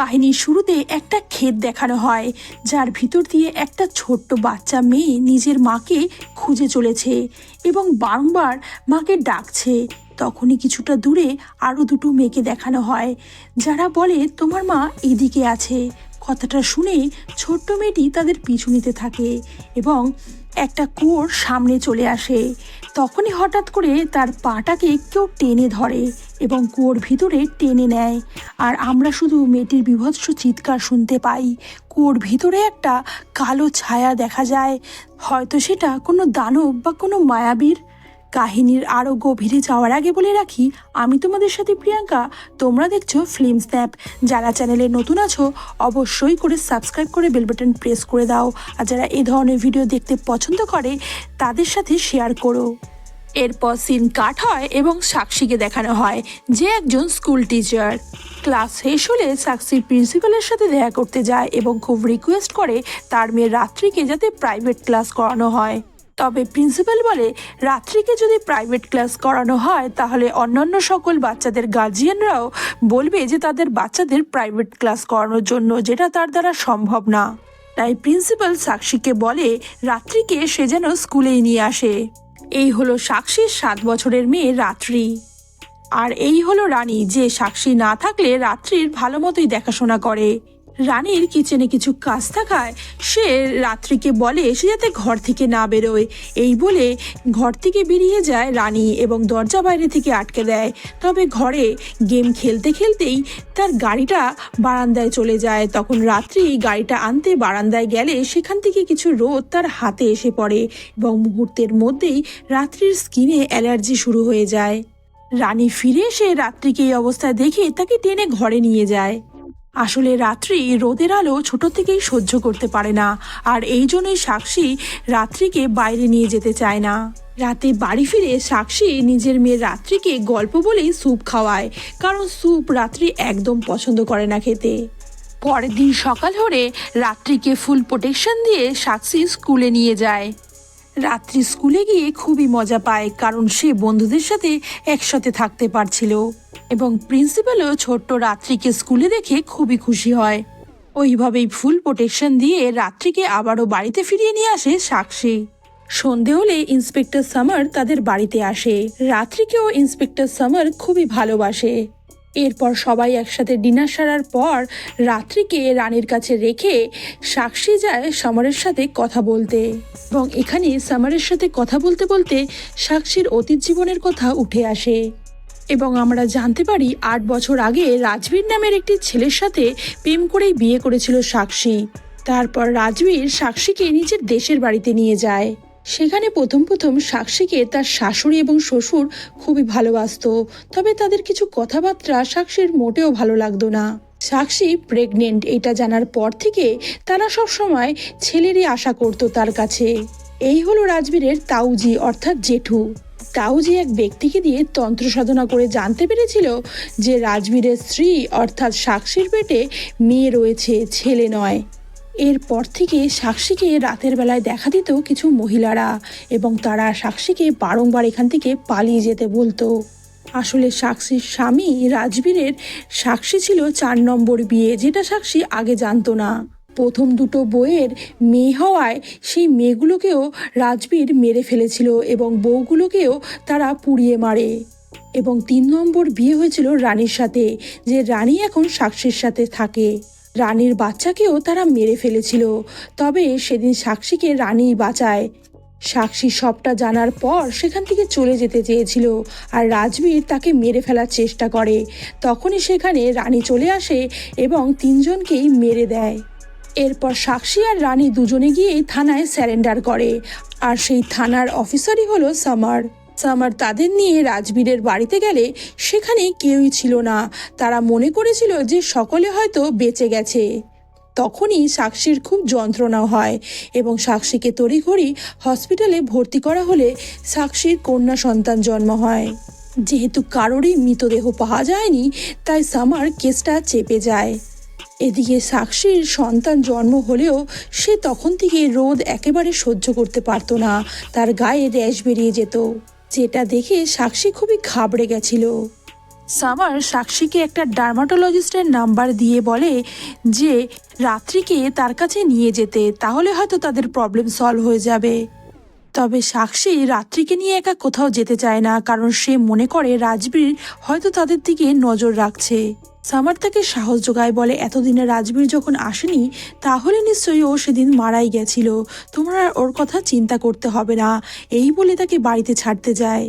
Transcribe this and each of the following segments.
কাহিনীর শুরুতে একটা ক্ষেত দেখানো হয়, যার ভিতর দিয়ে একটা ছোট্ট বাচ্চা মেয়ে নিজের মাকে খুঁজে চলেছে এবং বারংবার মাকে ডাকছে। তখনই কিছুটা দূরে আরও দুটো মেয়েকে দেখানো হয়, যারা বলে, তোমার মা এদিকে আছে। কথাটা শুনে ছোট্ট মেয়েটি তাদের পিছু নিতে থাকে এবং একটা কুয়োর সামনে চলে আসে। তখনই হঠাৎ করে তার পাটাকে কেউ টেনে ধরে এবং কুয়োর ভিতরে টেনে নেয়। আর আমরা শুধু মেয়েটির বিভৎস চিৎকার শুনতে পাই। কুয়োর ভিতরে একটা কালো ছায়া দেখা যায়। হয়তো সেটা কোনো দানব বা কোনো মায়াবীর কাহিনীর আরও গভীরে যাওয়ার আগে বলে রাখি, আমি তোমাদের সাথে প্রিয়াঙ্কা। তোমরা দেখছ ফিল্ম স্ন্যাপ। যারা চ্যানেলে নতুন আছো, অবশ্যই করে সাবস্ক্রাইব করে বেল বাটন প্রেস করে দাও। আর যারা এই ধরনের ভিডিও দেখতে পছন্দ করে, তাদের সাথে শেয়ার করো। এরপর সিন কাট হয় এবং সাক্ষীকে দেখানো হয়, যে একজন স্কুল টিচার। ক্লাস শেষ হলে সাক্ষী প্রিন্সিপালের সাথে দেখা করতে যায় এবং খুব রিকোয়েস্ট করে তার মেয়ে রাত্রিকে যাতে প্রাইভেট ক্লাস করানো হয়। তবে প্রিন্সিপাল বলে, রাত্রিকে যদি প্রাইভেট ক্লাস করানো হয়, তাহলে অন্যান্য সকল বাচ্চাদের গার্জিয়ানরাও বলবে যে তাদের বাচ্চাদের প্রাইভেট ক্লাস করানোর জন্য যেটা তার দ্বারা সম্ভব না। তাই প্রিন্সিপাল সাক্ষীকে বলে, রাত্রিকে সে যেন স্কুলেই নিয়ে আসে। এই হলো সাক্ষীর সাত বছরের মেয়ে রাত্রি। আর এই হলো রানী, যে সাক্ষী না থাকলে রাত্রির ভালো মতোই দেখাশোনা করে। রানীর কিচেনে কিছু কাজ থাকায় সে রাত্রিকে বলে সে যাতে ঘর থেকে না বেরোয়। এই বলে ঘর থেকে বেরিয়ে যায় রানী এবং দরজা বাইরে থেকে আটকে দেয়। তবে ঘরে গেম খেলতে খেলতেই তার গাড়িটা বারান্দায় চলে যায়। তখন রাত্রি গাড়িটা আনতে বারান্দায় গেলে সেখান থেকে কিছু রোদ তার হাতে এসে পড়ে এবং মুহূর্তের মধ্যেই রাত্রির স্কিনে অ্যালার্জি শুরু হয়ে যায়। রানী ফিরে এসে রাত্রিকে এই অবস্থায় দেখে তাকে টেনে ঘরে নিয়ে যায়। আসলে রাত্রি রোদের আলো ছোট থেকেই সহ্য করতে পারে না, আর এই জন্যই সাক্ষী রাত্রিকে বাইরে নিয়ে যেতে চায় না। রাতে বাড়ি ফিরে সাক্ষী নিজের মেয়ে রাত্রিকে গল্প বলেই স্যুপ খাওয়ায়, কারণ স্যুপ রাত্রি একদম পছন্দ করে না খেতে। পরের দিন সকাল হলে রাত্রিকে ফুল প্রোটেকশন দিয়ে সাক্ষী স্কুলে নিয়ে যায়। রাত্রি স্কুলে গিয়ে খুবই মজা পায়, কারণ সে বন্ধুদের সাথে একসাথে থাকতে পারছিল। এবং প্রিন্সিপালও ছোট্ট রাত্রিকে স্কুলে দেখে খুবই খুশি হয়। ওইভাবেই ফুল প্রোটেকশন দিয়ে রাত্রিকে আবারও বাড়িতে ফিরিয়ে নিয়ে আসে সাক্ষী। সন্ধে হলে ইন্সপেক্টর সামার তাদের বাড়িতে আসে। রাত্রিকেও ইন্সপেক্টর সামার খুবই ভালোবাসে। এরপর সবাই একসাথে ডিনার সারার পর রাত্রিকে রানীর কাছে রেখে সাক্ষী যায় সমরের সাথে কথা বলতে। এবং এখানে সামারের সাথে কথা বলতে বলতে সাক্ষীর অতীত জীবনের কথা উঠে আসে। এবং আমরা জানতে পারি আট বছর আগে রাজবীর নামের একটি ছেলের সাথে প্রেম করেই বিয়ে করেছিল সাক্ষী। তারপর রাজবীর সাক্ষীকে নিজের দেশের বাড়িতে নিয়ে যায়। সেখানে প্রথম প্রথম সাক্ষীকে তার শাশুড়ি এবং শ্বশুর খুবই ভালোবাসতো, তবে তাদের কিছু কথাবার্তা সাক্ষীর মোটেও ভালো লাগতো না। সাক্ষী প্রেগনেন্ট এটা জানার পর থেকে তারা সব সময় ছেলেরই আশা করতো তার কাছে। এই হলো রাজবীরের তাউজি অর্থাৎ জেঠু। তাউজি এক ব্যক্তিকে দিয়ে তন্ত্র সাধনা করে জানতে পেরেছিল যে রাজবীরের স্ত্রী, অর্থাৎ সাক্ষীর পেটে মেয়ে রয়েছে, ছেলে নয়। এরপর থেকে সাক্ষীকে রাতের বেলায় দেখা দিত কিছু মহিলারা এবং তারা সাক্ষীকে বারংবার এখান থেকে পালিয়ে যেতে বলতো। আসলে সাক্ষীর স্বামী রাজবীরের সাক্ষী ছিল চার নম্বর বিয়ে, যেটা সাক্ষী আগে জানতো না। প্রথম দুটো বইয়ের মেয়ে হওয়ায় সেই মেয়েগুলোকেও রাজবীর মেরে ফেলেছিল এবং বউগুলোকেও তারা পুড়িয়ে মারে। এবং তিন নম্বর বিয়ে হয়েছিল রানীর সাথে, যে রানী এখন সাক্ষীর সাথে থাকে। রানীর বাচ্চাকেও তারা মেরে ফেলেছিল। তবে সেদিন সাক্ষীকে রানী বাঁচায়। সাক্ষী সবটা জানার পর সেখান থেকে চলে যেতে চেয়েছিল আর রাজবীর তাকে মেরে ফেলার চেষ্টা করে। তখনই সেখানে রানী চলে আসে এবং তিনজনকেই মেরে দেয়। এরপর সাক্ষী আর রানী দুজনে গিয়ে থানায় স্যারেন্ডার করে। আর সেই থানার অফিসারই হলো সামার। সামার তাদের নিয়ে রাজবীরের বাড়িতে গেলে সেখানে কেউই ছিল না। তারা মনে করেছিল যে সকলে হয়তো বেঁচে গেছে। তখনই সাক্ষীর খুব যন্ত্রণা হয় এবং সাক্ষীকে তড়িঘড়ি হসপিটালে ভর্তি করা হলে সাক্ষীর কন্যা সন্তান জন্ম হয়। যেহেতু কারোরই মৃতদেহ পাওয়া যায়নি, তাই সামার কেসটা চেপে যায়। এদিকে সাক্ষীর সন্তান জন্ম হলেও সে তখন থেকে রোদ একেবারে সহ্য করতে পারতো না। তার গায়ে র্যাশ বেরিয়ে যেত। যেটা দেখে সাক্ষী খুবই ঘাবড়ে গেছিল। সামার সাক্ষীকে একটা ডার্মাটোলজিস্টের নাম্বার দিয়ে বলে যে, রাত্রিকে তার কাছে নিয়ে যেতে, তাহলে হয়তো তাদের প্রবলেম সলভ হয়ে যাবে। তবে সাক্ষী রাত্রিকে নিয়ে একা কোথাও যেতে চায় না, কারণ সে মনে করে রাজবীর হয়তো তাদের দিকে নজর রাখছে। সামার তাকে সাহস যোগায় বলে, এতদিনে রাজবীর যখন আসেনি, তাহলে নিশ্চয়ই ও সেদিন মারাই গেছিল। তোমার আর ওর কথা চিন্তা করতে হবে না, এই বলে তাকে বাড়িতে ছাড়তে যায়।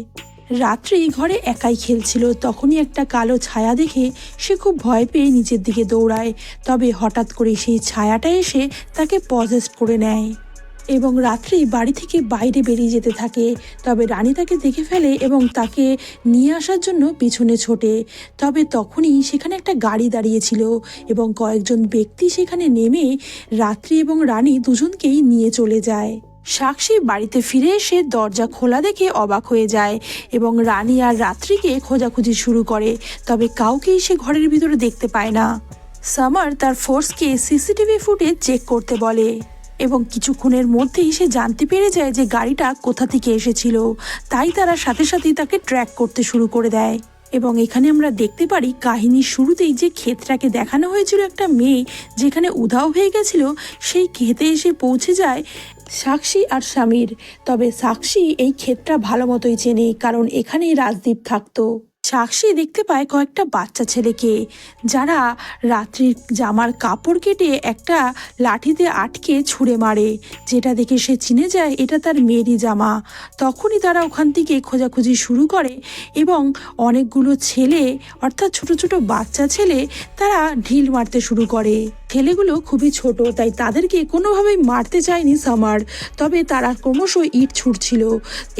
রাত্রি ঘরে একাই খেলছিল, তখনই একটা কালো ছায়া দেখে সে খুব ভয় পেয়ে নিচের দিকে দৌড়ায়। তবে হঠাৎ করে সেই ছায়াটা এসে তাকে পজেস্ট করে নেয়। এবং রাত্রি বাড়ি থেকে বাইরে বেরিয়ে যেতে থাকে। তবে রানী তাকে দেখে ফেলে এবং তাকে নিয়ে আসার জন্য পিছনে ছোটে। তবে তখনই সেখানে একটা গাড়ি দাঁড়িয়েছিল এবং কয়েকজন ব্যক্তি সেখানে নেমে রাত্রি এবং রানী দুজনকেই নিয়ে চলে যায়। সাক্ষী বাড়িতে ফিরে এসে দরজা খোলা দেখে অবাক হয়ে যায় এবং রানী আর রাত্রিকে খোঁজাখুঁজি শুরু করে, তবে কাউকেই সে ঘরের ভিতরে দেখতে পায় না। সামার তার ফোর্সকে সিসিটিভি ফুটেজ চেক করতে বলে। এবং কিছুক্ষণের মধ্যেই সে জানতে পেরে যায় যে গাড়িটা কোথা থেকে এসেছিল। তাই তারা সাথে সাথেই তাকে ট্র্যাক করতে শুরু করে দেয়। এবং এখানে আমরা দেখতে পারি কাহিনীর শুরুতেই যে ক্ষেতটাকে দেখানো হয়েছিল একটা মেয়ে যেখানে উধাও হয়ে গেছিল, সেই ক্ষেতে এসে পৌঁছে যায় সাক্ষী আর স্বামীর। তবে সাক্ষী এই ক্ষেতটা ভালো মতোই চেনে, কারণ এখানেই রাজদীপ থাকতো। সাক্ষী দেখতে পায় কয়েকটা বাচ্চা ছেলেকে। যারা রাত্রির জামার কাপড় কেটে একটা লাঠিতে আটকে ছুঁড়ে মারে। যেটা দেখে সে চিনে যায় এটা তার মেয়েরই জামা। তখনই তারা ওখান থেকে খোঁজাখুঁজি শুরু করে এবং অনেকগুলো ছেলে, অর্থাৎ ছোট ছোট বাচ্চা ছেলে, তারা ঢিল মারতে শুরু করে। ছেলেগুলো খুবই ছোট, তাই তাদেরকে কোনোভাবেই মারতে চায়নি সামার। তবে তারা ক্রমশ ইট ছুটছিল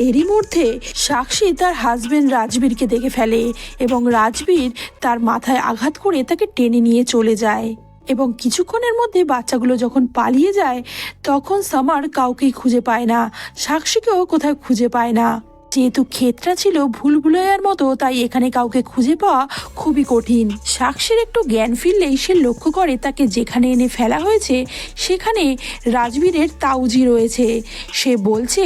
এরই মধ্যে সাক্ষী তার হাজবেন্ড রাজবীরকে দেখে ফেলে। এবং রাজবীর তার মাথায় আঘাত করে তাকে টেনে নিয়ে চলে যায়। এবং কিছুক্ষণের মধ্যে বাচ্চাগুলো যখন পালিয়ে যায়, তখন সামার কাউকেই খুঁজে পায় না, সাক্ষীকেও কোথাও খুঁজে পায় না। যেহেতু ক্ষেতটা ছিল ভুল ভুলাইয়ার মতো, তাই এখানে কাউকে খুঁজে পাওয়া খুবই কঠিন। সাক্ষীর একটু জ্ঞান ফিরলেই সে লক্ষ্য করে তাকে যেখানে এনে ফেলা হয়েছে, সেখানে রাজবীরের তাউজি রয়েছে। সে বলছে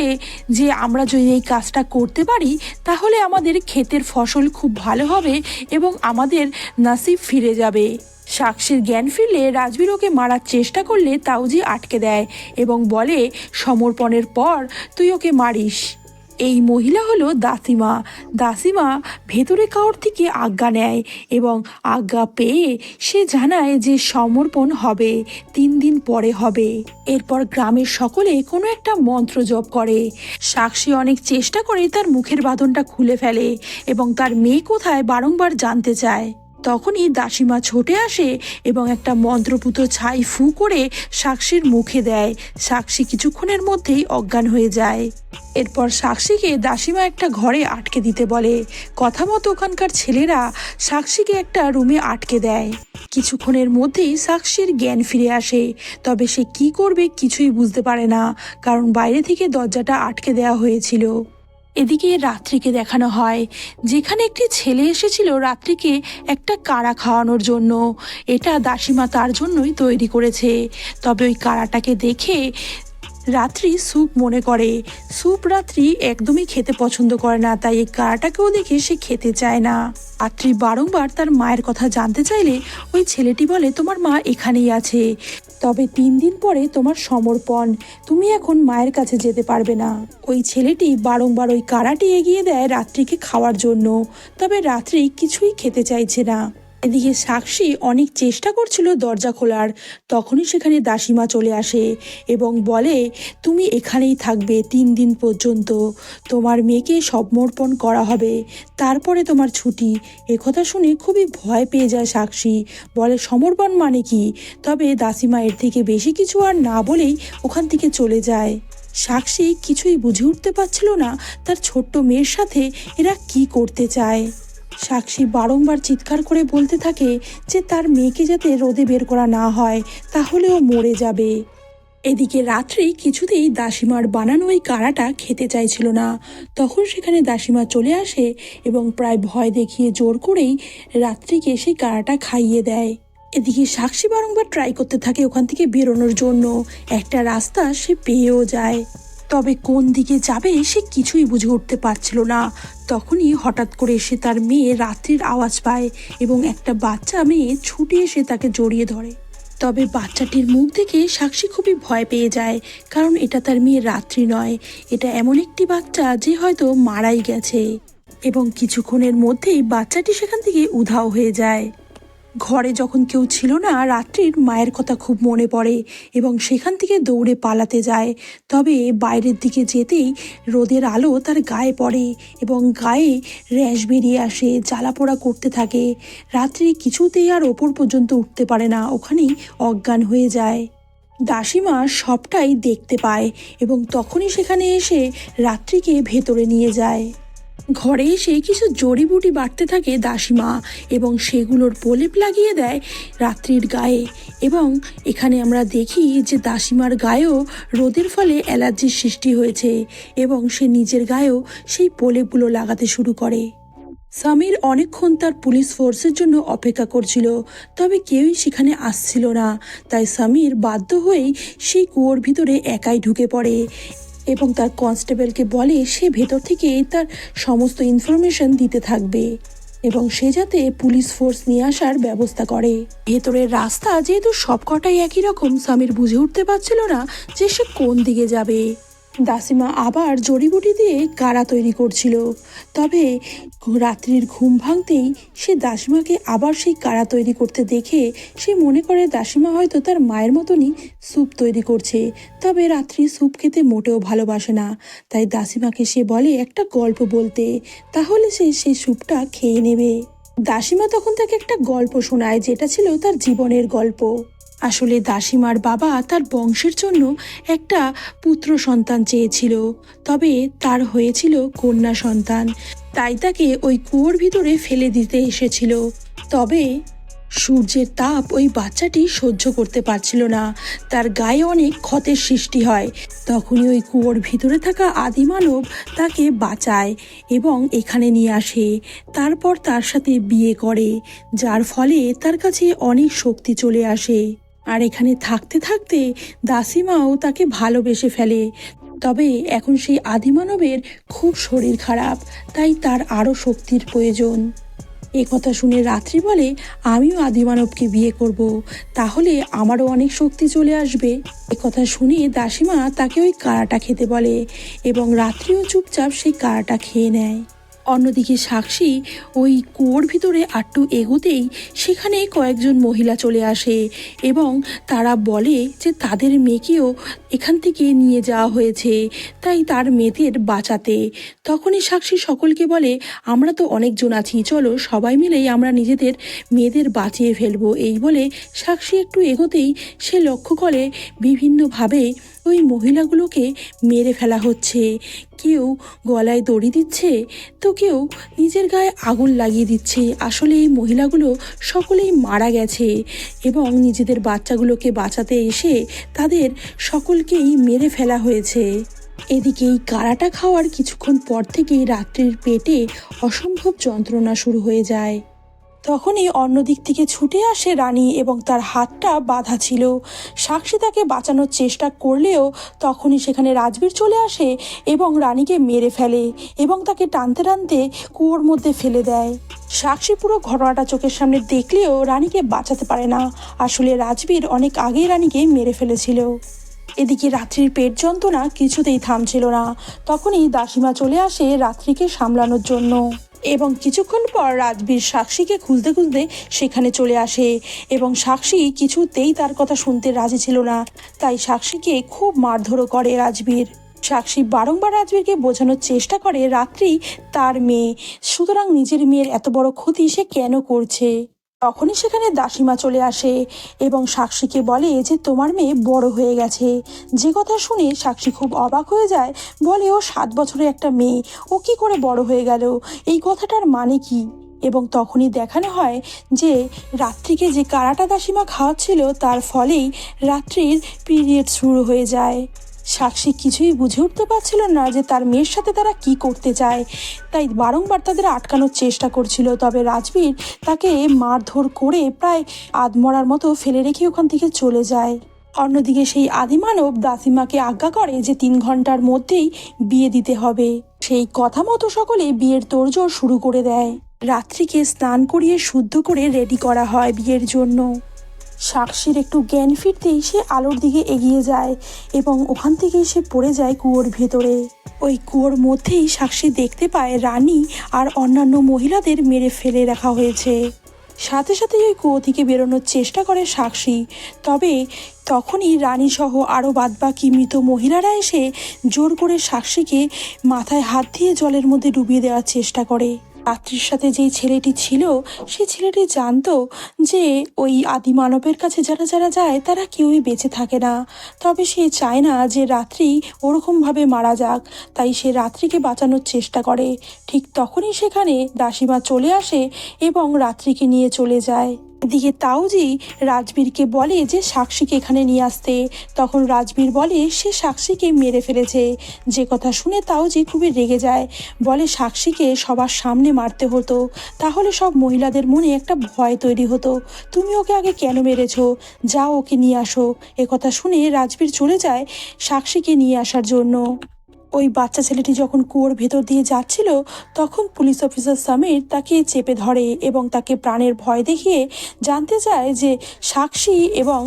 যে, আমরা যদি এই কাজটা করতে পারি, তাহলে আমাদের ক্ষেতের ফসল খুব ভালো হবে এবং আমাদের নাসিব ফিরে যাবে। সাক্ষীর জ্ঞান ফিরলে রাজবীর ওকে মারার চেষ্টা করলে তাউজি আটকে দেয় এবং বলে, সমর্পণের পর তুই ওকে মারিস। এই মহিলা হলো দাসিমা। দাসিমা ভেতরে কাউর থেকে আজ্ঞা নেয় এবং আজ্ঞা পেয়ে সে জানায় যে সমর্পণ হবে, তিন দিন পরে হবে। এরপর গ্রামের সকলে কোনো একটা মন্ত্র জপ করে। সাক্ষী অনেক চেষ্টা করে তার মুখের বাঁধনটা খুলে ফেলে এবং তার মেয়ে কোথায় বারংবার জানতে চায়। তখনই দাসিমা ছোটে আসে এবং একটা মন্ত্রপুত ছাই ফু করে সাক্ষীর মুখে দেয়। সাক্ষী কিছুক্ষণের মধ্যেই অজ্ঞান হয়ে যায়। এরপর সাক্ষীকে দাসিমা একটা ঘরে আটকে দিতে বলে। কথা মতো ওখানকার ছেলেরা সাক্ষীকে একটা রুমে আটকে দেয়। কিছুক্ষণের মধ্যেই সাক্ষীর জ্ঞান ফিরে আসে। তবে সে কি করবে কিছুই বুঝতে পারে না, কারণ বাইরে থেকে দরজাটা আটকে দেওয়া হয়েছিল। এদিকে রাত্রিকে দেখানো হয়, যেখানে একটি ছেলে এসেছিল রাত্রিকে একটা কাড়া খাওয়ানোর জন্য। এটা দাসিমা তার জন্যই তৈরি করেছে। তবে ওই কাড়াটাকে দেখে রাত্রি স্যুপ মনে করে। স্যুপ রাত্রি একদমই খেতে পছন্দ করে না, তাই এই কাড়াটাকেও দেখে সে খেতে চায় না। রাত্রি বারংবার তার মায়ের কথা জানতে চাইলে ওই ছেলেটি বলে, তোমার মা এখানেই আছে। তবে তিন দিন পরে তোমার সমর্পণ। তুমি এখন মায়ের কাছে যেতে পারবে না। ওই ছেলেটি বারংবার ওই কারাটি এগিয়ে দেয় রাত্রিকে খাওয়ার জন্য। তবে রাত্রি কিছুই খেতে চাইছে না। এদিকে সাক্ষী অনেক চেষ্টা করছিল দরজা খোলার, তখনই সেখানে দাসিমা চলে আসে এবং বলে, তুমি এখানেই থাকবে তিন দিন পর্যন্ত। তোমার মেয়েকে সমর্পণ করা হবে। তারপরে তোমার ছুটি। একথা শুনে খুবই ভয় পেয়ে যায় সাক্ষী। বলে, সমর্পণ মানে কি? তবে দাসিমা এর থেকে বেশি কিছু আর না বলেই ওখান থেকে চলে যায়। সাক্ষী কিছুই বুঝে উঠতে পারছিল না তার ছোট্ট মেয়ের সাথে এরা কি করতে চায়। সাক্ষী বারংবার চিৎকার করে বলতে থাকে যে তার মেয়েকে যাতে রোদে বের করা না হয়, তাহলে ও মরে যাবে। এদিকে রাত্রি কিছুতেই দাসিমার বানানো ওই কাড়াটা খেতে চাইছিল না। তখন সেখানে দাসিমা চলে আসে এবং প্রায় ভয় দেখিয়ে জোর করেই রাত্রিকে সেই কাড়াটা খাইয়ে দেয়। এদিকে সাক্ষী বারংবার ট্রাই করতে থাকে ওখান থেকে বেরোনোর জন্য। একটা রাস্তা সে পেয়েও যায়। তবে কোন দিকে যাবে সে কিছুই বুঝে উঠতে পারছিল না। তখনই হঠাৎ করে এসে তার মেয়ে রাত্রির আওয়াজ পায় এবং একটা বাচ্চা মেয়ে ছুটে এসে তাকে জড়িয়ে ধরে। তবে বাচ্চাটির মুখ দেখে সাক্ষী খুবই ভয় পেয়ে যায়, কারণ এটা তার মেয়ে রাত্রি নয়। এটা এমন একটি বাচ্চা যে হয়তো মারাই গেছে। এবং কিছুক্ষণের মধ্যেই বাচ্চাটি সেখান থেকে উধাও হয়ে যায়। ঘরে যখন কেউ ছিল না, রাত্রির মায়ের কথা খুব মনে পড়ে এবং সেখান থেকে দৌড়ে পালাতে যায়। তবে বাইরের দিকে যেতেই রোদের আলো তার গায়ে পড়ে এবং গায়ে র্যাশ বেরিয়ে আসে জ্বালাপোড়া করতে থাকে। রাত্রি কিছুতেই আর ওপর পর্যন্ত উঠতে পারে না, ওখানেই অজ্ঞান হয়ে যায়। দাসিমা সবটাই দেখতে পায় এবং তখনই সেখানে এসে রাত্রিকে ভেতরে নিয়ে যায়। ঘরে এসে কিছু জড়িবুটি বাড়তে থাকে দাসিমা এবং সেগুলোর প্রলেপ লাগিয়ে দেয় রাত্রির গায়ে। এবং এখানে আমরা দেখি যে দাসিমার গায়েও রোদের ফলে অ্যালার্জির সৃষ্টি হয়েছে এবং সে নিজের গায়েও সেই প্রলেপগুলো লাগাতে শুরু করে। সামির অনেকক্ষণ তার পুলিশ ফোর্সের জন্য অপেক্ষা করছিল, তবে কেউই সেখানে আসছিল না। তাই সামির বাধ্য হয়েই সেই কুয়োর ভিতরে একাই ঢুকে পড়ে এবং তার কনস্টেবলকে বলে সে ভেতর থেকে তার সমস্ত ইনফরমেশন দিতে থাকবে এবং সে যাতে পুলিশ ফোর্স নিয়ে আসার ব্যবস্থা করে। ভেতরের রাস্তা যেহেতু সবকটাই একই রকম সামির বুঝে উঠতে পারছিল না যে সে কোন দিকে যাবে। দাসিমা আবার জড়িবুটি দিয়ে কারা তৈরি করছিল। তবে রাত্রির ঘুম ভাঙতেই সে দাসিমাকে আবার সেই কারা তৈরি করতে দেখে সে মনে করে দাসিমা হয়তো তার মায়ের মতনই স্যুপ তৈরি করছে। তবে রাত্রি স্যুপ খেতে মোটেও ভালোবাসে না। তাই দাসিমাকে সে বলে একটা গল্প বলতে। তাহলে সে সেই স্যুপটা খেয়ে নেবে। দাসিমা তখন তাকে একটা গল্প শোনায়, যেটা ছিল তার জীবনের গল্প। আসলে দাসিমার বাবা তার বংশের জন্য একটা পুত্র সন্তান চেয়েছিল, তবে তার হয়েছিল কন্যা সন্তান। তাই তাকে ওই কুয়োর ভিতরে ফেলে দিতে এসেছিল। তবে সূর্যের তাপ ওই বাচ্চাটি সহ্য করতে পারছিল না। তার গায়ে অনেক ক্ষতের সৃষ্টি হয়। তখনই ওই কুয়োর ভিতরে থাকা আদিমানব তাকে বাঁচায় এবং এখানে নিয়ে আসে। তারপর তার সাথে বিয়ে করে, যার ফলে তার কাছে অনেক শক্তি চলে আসে। আর এখানে থাকতে থাকতে দাসিমাও তাকে ভালোবেসে ফেলে। তবে এখন সেই আদিমানবের খুব শরীর খারাপ, তাই তার আরও শক্তির প্রয়োজন। এ কথা শুনে রাত্রি বলে, আমিও আদিমানবকে বিয়ে করব, তাহলে আমারও অনেক শক্তি চলে আসবে। এ কথা শুনে দাসিমা তাকে ওই কারাটা খেতে বলে এবং রাত্রিও চুপচাপ সেই কারাটা খেয়ে নেয়। অন্যদিকে সাক্ষী ওই কুয়োর ভিতরে আটটু এগোতেই সেখানে কয়েকজন মহিলা চলে আসে এবং তারা বলে যে তাদের মেয়েকেও এখান থেকে নিয়ে যাওয়া হয়েছে, তাই তার মেয়েদের বাঁচাতে। তখনই সাক্ষী সকলকে বলে, আমরা তো অনেকজন আছি, চলো সবাই মিলেই আমরা নিজেদের মেয়েদের বাঁচিয়ে ফেলব। এই বলে সাক্ষী একটু এগোতেই সে লক্ষ্য করে বিভিন্নভাবে ওই মহিলাগুলোকে মেরে ফেলা হচ্ছে। কেউ গলায় দড়ি দিচ্ছে, তো কেউ নিজের গায়ে আগুন লাগিয়ে দিচ্ছে। আসলে এই মহিলাগুলো সকলেই মারা গেছে এবং নিজেদের বাচ্চাগুলোকে বাঁচাতে এসে তাদের সকলকেই মেরে ফেলা হয়েছে। এদিকে এই কারাটা খাওয়ার কিছুক্ষণ পর থেকেই রাত্রির পেটে অসম্ভব যন্ত্রণা শুরু হয়ে যায়। তখনই অন্য দিক থেকে ছুটে আসে রানী এবং তার হাতটা বাঁধা ছিল। সাক্ষী তাকে বাঁচানোর চেষ্টা করলেও তখনই সেখানে রাজবীর চলে আসে এবং রানীকে মেরে ফেলে এবং তাকে টানতে টানতে কুয়োর মধ্যে ফেলে দেয়। সাক্ষী পুরো ঘটনাটা চোখের সামনে দেখলেও রানীকে বাঁচাতে পারে না। আসলে রাজবীর অনেক আগেই রানীকে মেরে ফেলেছিল। এদিকে রাত্রির পেট যন্ত্রণা কিছুতেই থামছিল না। তখনই দাসিমা চলে আসে রাত্রিকে সামলানোর জন্য এবং কিছুক্ষণ পর রাজবীর সাক্ষীকে খুঁজতে খুঁজতে সেখানে চলে আসে এবং সাক্ষী কিছুতেই তার কথা শুনতে রাজি ছিল না। তাই সাক্ষীকে খুব মারধরও করে রাজবীর। সাক্ষী বারংবার রাজবীরকে বোঝানোর চেষ্টা করে রাত্রি তার মেয়ে। সুতরাং নিজের মেয়ের এত বড় ক্ষতি সে কেন করছে? তখনই সেখানে দাসিমা চলে আসে এবং সাক্ষীকে বলে যে তোমার মেয়ে বড় হয়ে গেছে। যে কথা শুনে সাক্ষী খুব অবাক হয়ে যায়, বলে, ও সাত বছরের একটা মেয়ে, ও কি করে বড় হয়ে গেল? এই কথাটার মানে কি? এবং তখনই দেখানো হয় যে রাত্রিকে যে কারাটা দাসিমা খাওয়াচ্ছিল, তার ফলেই রাত্রির পিরিয়ড শুরু হয়ে যায়। সাক্ষী কিছুই বুঝে উঠতে পারছিল না যে তার মেয়ের সাথে তারা কি করতে চায়। তাই বারংবার তাদের আটকানোর চেষ্টা করছিল। তবে রাজবীর তাকে মারধর করে প্রায় আধমরার মতো ফেলে রেখে ওখান থেকে চলে যায়। অন্যদিকে সেই আদিমানব দাসিমাকে আজ্ঞা করে যে তিন ঘণ্টার মধ্যেই বিয়ে দিতে হবে। সেই কথা মতো সকলে বিয়ের তোড়জোড় শুরু করে দেয়। রাত্রিকে স্নান করিয়ে শুদ্ধ করে রেডি করা হয় বিয়ের জন্য। সাক্ষীর একটু জ্ঞান ফিরতেই সে আলোর দিকে এগিয়ে যায় এবং ওখান থেকে সে পড়ে যায় কুয়োর ভেতরে। ওই কুয়োর মধ্যেই সাক্ষী দেখতে পায় রানী আর অন্যান্য মহিলাদের মেরে ফেলে রাখা হয়েছে। সাথে সাথে ওই কুয়ো থেকে বেরোনোর চেষ্টা করে সাক্ষী তবে তখনই রানী সহ আরও বাদবাকি মৃত মহিলারা এসে জোর করে সাক্ষীকে মাথায় হাত দিয়ে জলের মধ্যে ডুবিয়ে দেওয়ার চেষ্টা করে। রাত্রির সাথে যেই ছেলেটি ছিল, সে ছেলেটি জানতো যে ওই আদি মানবের কাছে যারা যারা যায়, তারা কেউই বেঁচে থাকে না। তবে সে চায় না যে রাত্রি ওরকমভাবে মারা যাক, তাই সে রাত্রিকে বাঁচানোর চেষ্টা করে। ঠিক তখনই সেখানে দাসীমা চলে আসে এবং রাত্রিকে নিয়ে চলে যায়। এদিকে তাওজি রাজবীরকে বলে যে সাক্ষীকে এখানে নিয়ে আসতে। তখন রাজবীর বলে, সে সাক্ষীকে মেরে ফেলেছে। যে কথা শুনে তাওজি খুবই রেগে যায়। বলে, সাক্ষীকে সবার সামনে মারতে হতো। তাহলে সব মহিলাদের মনে একটা ভয় তৈরি হতো। তুমি ওকে আগে কেন মেরেছ? যাও ওকে নিয়ে আসো। এ কথা শুনে রাজবীর চলে যায় সাক্ষীকে নিয়ে আসার জন্য। ওই বাচ্চা ছেলেটি যখন কুয়োর ভেতর দিয়ে যাচ্ছিল, তখন পুলিশ অফিসার সামির তাকে চেপে ধরে এবং তাকে প্রাণের ভয় দেখিয়ে জানতে চায় যে সাক্ষী এবং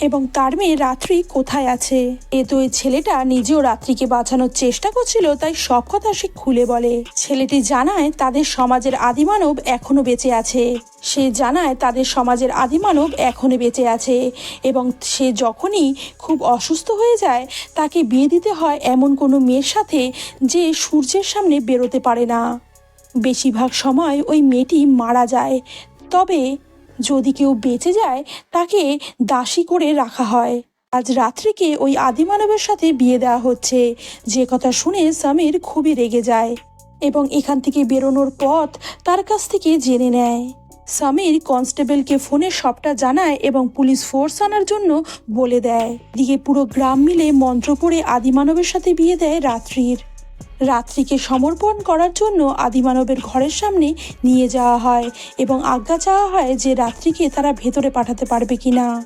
এবং তার মেয়ে রাত্রি কোথায় আছে? এ তো ওই ছেলেটা নিজেও রাত্রিকে বাঁচানোর চেষ্টা করছিল, তাই সব কথা সে খুলে বলে। ছেলেটি জানায় তাদের সমাজের আদিমানব এখনও বেঁচে আছে। সে জানায় তাদের সমাজের আদিমানব এখনও বেঁচে আছে এবং সে যখনই খুব অসুস্থ হয়ে যায়, তাকে বিয়ে দিতে হয় এমন কোনো মেয়ের সাথে যে সূর্যের সামনে বেরোতে পারে না। বেশিরভাগ সময় ওই মেয়েটি মারা যায়। তবে যদি কেউ বেঁচে যায়, তাকে দাসী করে রাখা হয়। আজ রাত্রিকে ওই আদিমানবের সাথে বিয়ে দেওয়া হচ্ছে। যে কথা শুনে সামির খুবই রেগে যায় এবং এখান থেকে বেরোনোর পথ তার কাছ থেকে জেনে নেয়। সামির কনস্টেবলকে ফোনে সবটা জানায় এবং পুলিশ ফোর্স আনার জন্য বলে দেয়। দিকে পুরো গ্রাম মিলে মন্ত্র পড়ে আদিমানবের সাথে বিয়ে দেয় রাত্রির। রাত্রিকে সমর্পণ করার জন্য আদিমানবের ঘরের সামনে নিয়ে যাওয়া হয় এবং আজ্ঞা চাওয়া হয় যে রাত্রিকে তারা ভেতরে পাঠাতে পারবে কিনা।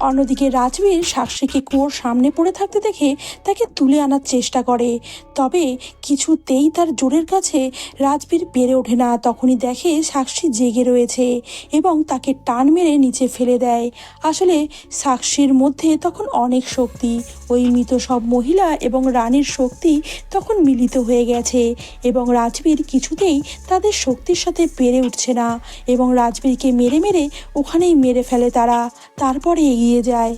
অন্যদিকে রাজবীর সাক্ষীকে কুয়োর সামনে পড়ে থাকতে দেখে তাকে তুলে আনার চেষ্টা করে। তবে কিছুতেই তার জোরের কাছে রাজবীর পেরে ওঠে না। তখনই দেখে সাক্ষী জেগে রয়েছে এবং তাকে টান মেরে নিচে ফেলে দেয়। আসলে সাক্ষীর মধ্যে তখন অনেক শক্তি। ওই মৃত সব মহিলা এবং রানীর শক্তি তখন মিলিত হয়ে গেছে এবং রাজবীর কিছুতেই তাদের শক্তির সাথে পেরে উঠছে না এবং রাজবীরকে মেরে মেরে ওখানেই মেরে ফেলে তারা। তারপরে এগিয়ে যায়।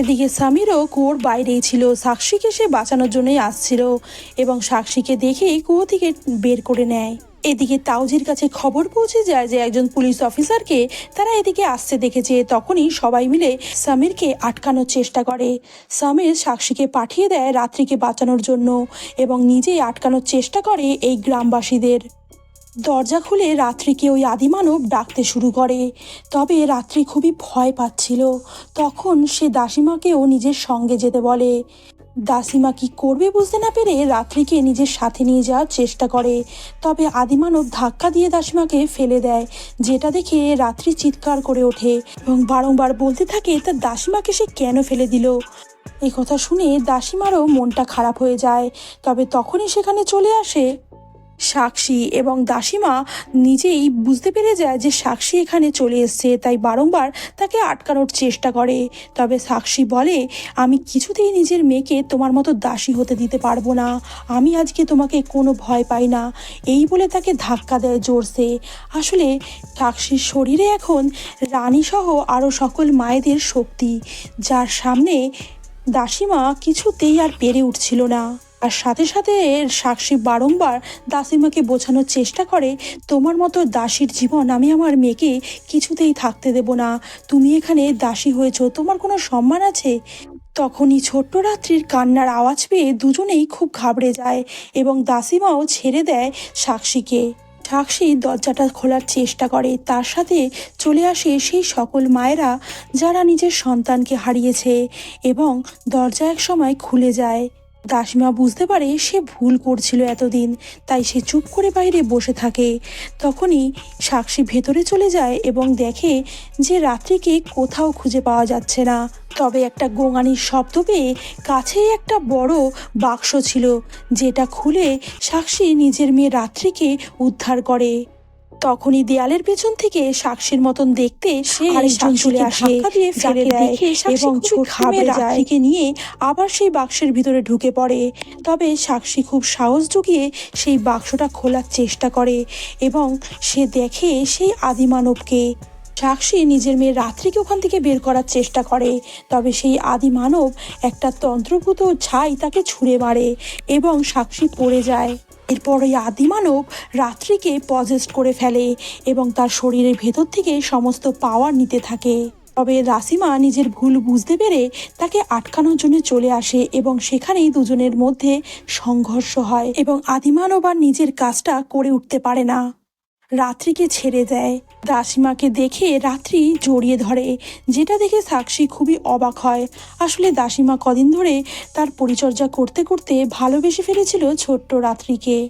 এদিকে সামিরও কুয়োর বাইরেই ছিল। সাক্ষীকে সে বাঁচানোর জন্যই আসছিল এবং সাক্ষীকে দেখেই কুয়ো থেকে বের করে নেয়। এদিকে তাওজির কাছে খবর পৌঁছে যায় যে, একজন পুলিশ অফিসারকে তারা এদিকে আসতে দেখেছে। তখনই সবাই মিলে সামিরকে আটকানোর চেষ্টা করে। সামির সাক্ষীকে পাঠিয়ে দেয় রাত্রিকে বাঁচানোর জন্য এবং নিজেই আটকানোর চেষ্টা করে এই গ্রামবাসীদের। দরজা খুলে রাত্রিকে ওই আদিমানব ডাকতে শুরু করে। তবে রাত্রি খুবই ভয় পাচ্ছিল। তখন সে দাসিমাকেও নিজের সঙ্গে যেতে বলে। দাসিমা কি করবে বুঝতে না পেরে রাত্রিকে নিজের সাথে নিয়ে যাওয়ার চেষ্টা করে। তবে আদিমানব ধাক্কা দিয়ে দাসিমাকে ফেলে দেয়, যেটা দেখে রাত্রি চিৎকার করে ওঠে এবং বারংবার বলতে থাকে তার দাসিমাকে সে কেন ফেলে দিল? এই কথা শুনে দাসিমারও মনটা খারাপ হয়ে যায়। তবে তখনই সেখানে চলে আসে সাক্ষী এবং দাসিমা নিজেই বুঝতে পেরে যায় যে সাক্ষী এখানে চলে এসছে, তাই বারংবার তাকে আটকানোর চেষ্টা করে। তবে সাক্ষী বলে, আমি কিছুতেই নিজের মেয়েকে তোমার মতো দাসী হতে দিতে পারব না। আমি আজকে তোমাকে কোনো ভয় পাই না। এই বলে তাকে ধাক্কা দেয় জোরসে। আসলে সাক্ষীর শরীরে এখন রানীসহ আরও সকল মায়েদের শক্তি, যার সামনে দাসিমা কিছুতেই আর পেরে উঠছিল না। আর সাথে সাথে এর সাক্ষী বারংবার দাসিমাকে বোঝানোর চেষ্টা করে, তোমার মতো দাসীর জীবন আমি আমার মেয়েকে কিছুতেই থাকতে দেব না। তুমি এখানে দাসী হয়েছো, তোমার কোনো সম্মান আছে? তখনই ছোট্ট রাত্রির কান্নার আওয়াজ পেয়ে দুজনেই খুব ঘাবড়ে যায় এবং দাসিমাও ছেড়ে দেয় সাক্ষীকে। সাক্ষী দরজাটা খোলার চেষ্টা করে, তার সাথে চলে আসে সেই সকল মায়েরা যারা নিজের সন্তানকে হারিয়েছে এবং দরজা এক সময় খুলে যায়। দাসিমা বুঝতে পারে সে ভুল করছিল এতদিন, তাই সে চুপ করে বাইরে বসে থাকে। তখনই সাক্ষী ভেতরে চলে যায় এবং দেখে যে রাত্রিকে কোথাও খুঁজে পাওয়া যাচ্ছে না। তবে একটা গোঙানির শব্দ পেয়ে কাছেই একটা বড় বাক্স ছিল, যেটা খুলে সাক্ষী নিজের মেয়ে রাত্রিকে উদ্ধার করে। তখনই দেয়ালের পেছন থেকে সাক্ষীর মতন দেখতে সে আরেকজন চলে আসে দিয়ে ফেলে দেয় এবং ছোট রাত্রিকে নিয়ে আবার সেই বাক্সের ভিতরে ঢুকে পড়ে। তবে সাক্ষী খুব সাহস জুগিয়ে সেই বাক্সটা খোলার চেষ্টা করে এবং সে দেখে সেই আদিমানবকে। সাক্ষী নিজের মেয়ে রাত্রিকে ওখান থেকে বের করার চেষ্টা করে। তবে সেই আদি মানব একটা তন্ত্রভূত ছাই তাকে ছুঁড়ে মারে এবং সাক্ষী পড়ে যায়। এরপর আদিমানব রাত্রিকে পজেস্ট করে ফেলে এবং তার শরীরের ভেতর থেকে সমস্ত পাওয়ার নিতে থাকে। তবে রাসিমা নিজের ভুল বুঝতে পেরে তাকে আটকানোর জন্য চলে আসে এবং সেখানেই দুজনের মধ্যে সংঘর্ষ হয় এবং আদিমানব আর নিজের কাজটা করে উঠতে পারে না। রাত্রিকে ছেড়ে দেয়। দাসিমাকে দেখে রাত্রি জড়িয়ে ধরে। যেটা দেখে সাক্ষী খুবই অবাক হয়। আসলে দাসিমা কদিন ধরে তার পরিচর্যা করতে করতে ভালোবেসে ফেলেছিল ছোট্ট রাত্রিকে।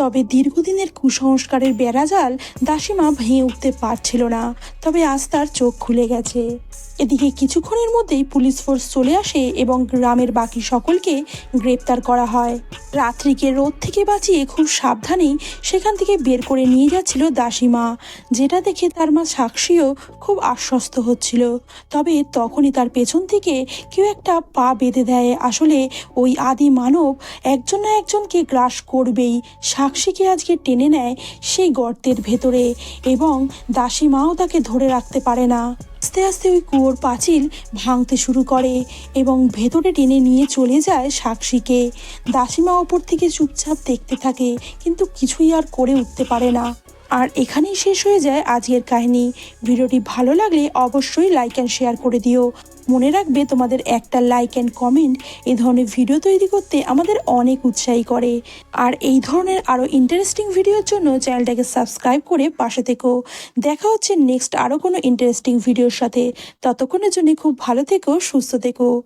তবে দীর্ঘদিনের কুসংস্কারের বেড়াজাল দাসিমা ভেঙে উঠতে পারছিল না। তবে আজ তার চোখ খুলে গেছে। এদিকে কিছুক্ষণের মধ্যেই পুলিশ ফোর্স চলে আসে এবং গ্রামের বাকি সকলকে গ্রেপ্তার করা হয়। রাত্রিকে রোদ থেকে বাঁচিয়ে খুব সাবধানেই সেখান থেকে বের করে নিয়ে যাচ্ছিল দাসিমা, যেটা দেখে তার মা সাক্ষীও খুব আশ্বস্ত হচ্ছিল। তবে তখনই তার পেছন থেকে কেউ একটা পা বেঁধে দেয়। আসলে ওই আদি মানব একজন না একজনকে গ্রাস করবেই সাক্ষীকে আজকে টেনে নেয় সেই গর্তের ভেতরে এবং দাসিমাও তাকে ধরে রাখতে পারে না। আস্তে আস্তে ওই কুয়োর পাঁচিল ভাঙতে শুরু করে এবং ভেতরে টেনে নিয়ে চলে যায় সাক্ষীকে দাসীমা ওপর থেকে চুপচাপ দেখতে থাকে, কিন্তু কিছুই আর করে উঠতে পারে না। আর এখানেই শেষ হয়ে যায় আজকের কাহিনী। ভিডিওটি ভালো লাগলে অবশ্যই লাইক অ্যান্ড শেয়ার করে দিও। মনে রাখবে তোমাদের একটা লাইক অ্যান্ড কমেন্ট এই ধরনের ভিডিও তৈরি করতে আমাদের অনেক উৎসাহী করে। আর এই ধরনের আরও ইন্টারেস্টিং ভিডিওর জন্য চ্যানেলটাকে সাবস্ক্রাইব করে পাশে থেকো। দেখা হচ্ছে নেক্সট আরও কোনো ইন্টারেস্টিং ভিডিওর সাথে। ততক্ষণের জন্য খুব ভালো থেকো, সুস্থ থেকো।